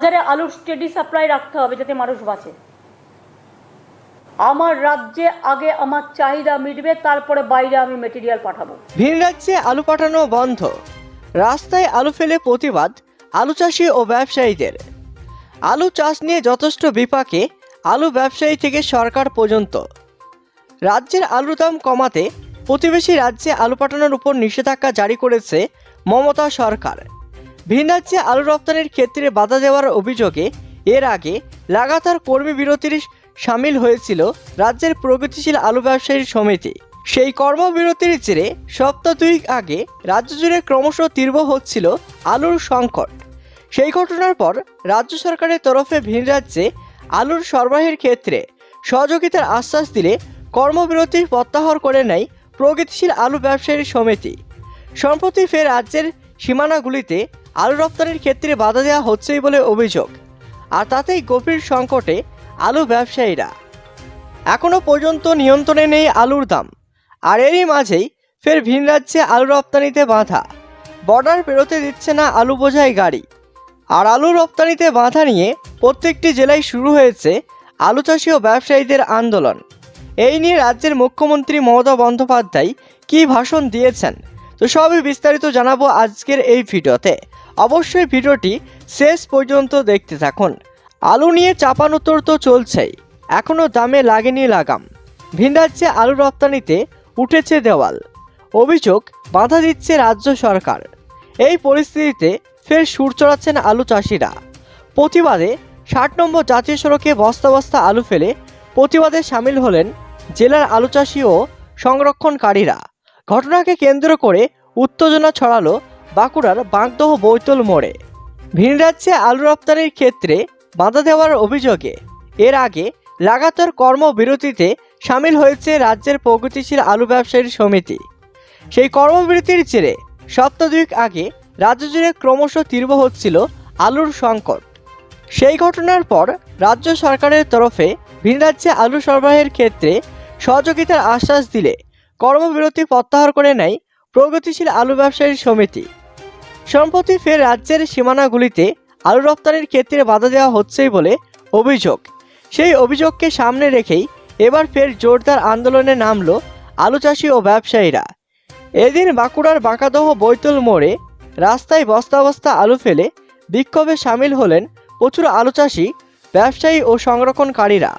বাজারে আলুর steady supply রাখতে হবে যাতে মানুষ বাঁচে। আমার রাজ্যে আগে আমার চাহিদা মিটবে, তারপরে বাইরে আমি মেটেরিয়াল পাঠাবো। ভিন রাজ্যে আলু পাঠানো বন্ধ। রাস্তায় আলু ফেলে প্রতিবাদ আলু চাষি ও ব্যবসায়ীদের। আলু চাষ নিয়ে যথেষ্ট বিপাকে আলু ব্যবসায়ী থেকে সরকার পর্যন্ত। রাজ্যের আলুর দাম কমাতে প্রতিবেশী রাজ্যে আলু পাঠানোর উপর নিষেধাজ্ঞা জারি করেছে মমতা সরকার। ভিন রাজ্যে আলু রপ্তানির ক্ষেত্রে বাধা দেওয়ার অভিযোগে এর আগে লাগাতার কর্মী বিরতির সামিল হয়েছিল রাজ্যের প্রগতিশীল আলু ব্যবসায়ী সমিতি। সেই কর্মবিরতির জেরে সপ্তাহ দুই আগে রাজ্য জুড়ে ক্রমশ তীব্র হচ্ছিল আলুর সংকট। সেই ঘটনার পর রাজ্য সরকারের তরফে ভিন রাজ্যে আলুর সরবরাহের ক্ষেত্রে সহযোগিতার আশ্বাস দিলে কর্মবিরতি প্রত্যাহার করে নেয় প্রগতিশীল আলু ব্যবসায়ী সমিতি। সম্প্রতি ফের রাজ্যের সীমানাগুলিতে আলু রপ্তানির ক্ষেত্রে বাধা দেওয়া হচ্ছেই বলে অভিযোগ। আর তাতেই গভীর সংকটে আলু ব্যবসায়ীরা। এখনও পর্যন্ত নিয়ন্ত্রণে নেই আলুর দাম। আর এরই মাঝেই ফের ভিন রাজ্যে আলু রপ্তানিতে বাধা। বর্ডার পেরোতে দিচ্ছে না আলু বোঝাই গাড়ি। আর আলু রপ্তানিতে বাধা নিয়ে প্রত্যেকটি জেলায় শুরু হয়েছে আলু চাষি ও ব্যবসায়ীদের আন্দোলন। এই নিয়ে রাজ্যের মুখ্যমন্ত্রী মমতা বন্দ্যোপাধ্যায় কী ভাষণ দিয়েছেন তো সবই বিস্তারিত জানাব আজকের এই ভিডিওতে। অবশ্যই ভিডিওটি শেষ পর্যন্ত দেখতে থাকুন। আলু নিয়ে চাপানোত্তর তো চলছেই এখনও দামে লাগেনি লাগাম। ভিন রাজ্যে আলু রপ্তানিতে উঠেছে দেওয়াল। অভিযোগ, বাধা দিচ্ছে রাজ্য সরকার। এই পরিস্থিতিতে ফের সুর চড়াচ্ছেন আলু চাষিরা। প্রতিবাদে ষাট নম্বর জাতীয় সড়কে বস্তা বস্তা আলু ফেলে প্রতিবাদে সামিল হলেন জেলার আলু চাষি ও সংরক্ষণকারীরা। ঘটনাকে কেন্দ্র করে উত্তেজনা ছড়ালো বাঁকুড়ার বাঁকদহ বৈতল মোড়ে। ভিন রাজ্যে আলু রপ্তানির ক্ষেত্রে বাধা দেওয়ার অভিযোগে এর আগে লাগাতার কর্মবিরতিতে সামিল হয়েছে রাজ্যের প্রগতিশীল আলু ব্যবসায়ীর সমিতি। সেই কর্মবিরতির জেরে সপ্তাহ দুয়েক আগে রাজ্য জুড়ে ক্রমশ তীব্র হচ্ছিল আলুর সংকট। সেই ঘটনার পর রাজ্য সরকারের তরফে ভিন রাজ্যে আলু সরবরাহের ক্ষেত্রে সহযোগিতার আশ্বাস দিলে কর্মবিরতি প্রত্যাহার করে নেয় প্রগতিশীল আলু ব্যবসায়ী সমিতি। সম্প্রতি ফের রাজ্যের সীমানাগুলিতে আলু রপ্তানির ক্ষেত্রে বাধা দেওয়া হচ্ছেই বলে অভিযোগ। সেই অভিযোগকে সামনে রেখেই এবার ফের জোরদার আন্দোলনে নামল আলু চাষি ও ব্যবসায়ীরা। এদিন বাঁকুড়ার বাঁকাদহ বৈতল মোড়ে রাস্তায় বস্তা বস্তা আলু ফেলে বিক্ষোভে সামিল হলেন প্রচুর আলু চাষি, ব্যবসায়ী ও সংরক্ষণকারীরা।